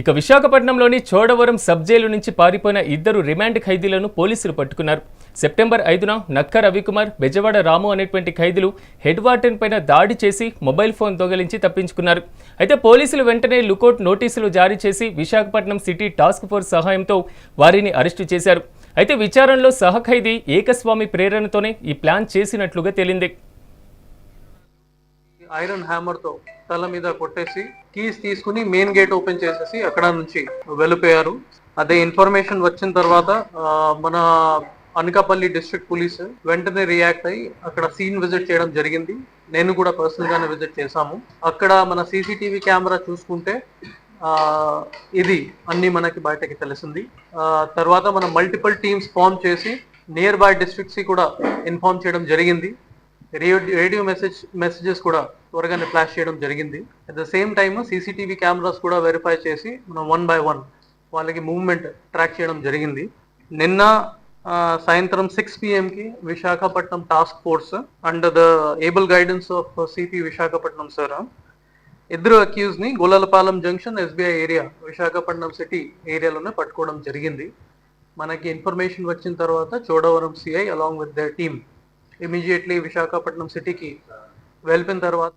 ఇక విశాఖపట్నంలోని Chodavaram sub jail నుంచి పారిపోయిన ఇద్దరు రిమాండ్ ఖైదీలను పోలీసులు పట్టుకున్నారు. సెప్టెంబర్ ఐదున నక్క రవికుమార్ బెజవాడ రాము అనేటువంటి ఖైదీలు హెడ్ వార్టెన్ పైన దాడి చేసి మొబైల్ ఫోన్ దొంగలించి తప్పించుకున్నారు. అయితే పోలీసులు వెంటనే లుకౌట్ నోటీసులు జారీ చేసి విశాఖపట్నం సిటీ టాస్క్ ఫోర్స్ సహాయంతో వారిని అరెస్టు చేశారు. అయితే విచారణలో సహ ఖైదీ ఏకస్వామి ప్రేరణతోనే ఈ ప్లాన్ చేసినట్లుగా తేలింది. ఐరన్ హ్యామర్తో తల మీద కొట్టేసి కీస్ తీసుకుని మెయిన్ గేట్ ఓపెన్ చేసేసి అక్కడ నుంచి వెళ్ళిపోయారు. అదే ఇన్ఫర్మేషన్ వచ్చిన తర్వాత మన అనకాపల్లి డిస్ట్రిక్ట్ పోలీస్ వెంటనే రియాక్ట్ అయ్యి అక్కడ సీన్ విజిట్ చేయడం జరిగింది. నేను కూడా పర్సనల్ గానే విజిట్ చేశాము. అక్కడ మన సీసీటీవీ కెమెరా చూసుకుంటే ఇది అన్ని మనకి బయటకి తెలిసింది. తర్వాత మనం మల్టిపుల్ టీమ్స్ ఫామ్ చేసి నియర్ బై డిస్ట్రిక్ట్స్ కూడా ఇన్ఫార్మ్ చేయడం జరిగింది. రేడియో మెసేజ్ మెసేజెస్ కూడా త్వరగానే ఫ్లాష్ చేయడం జరిగింది. At the same time CCTV cameras కూడా వెరిఫై చేసి మనం వన్ బై వన్ వాళ్ళకి మూవ్మెంట్ ట్రాక్ చేయడం జరిగింది. నిన్న సాయంత్రం six పిఎంకి Visakhapatnam task force under the able guidance of CP Visakhapatnam sir ఇద్దరు అక్యూజ్ని Golalapalem junction SBI area Visakhapatnam city ఏరియాలోనే పట్టుకోవడం జరిగింది. మనకి ఇన్ఫర్మేషన్ వచ్చిన తర్వాత Chodavaram CI along with the team immediately Visakhapatnam సిటీకి వెళ్ళిన తర్వాత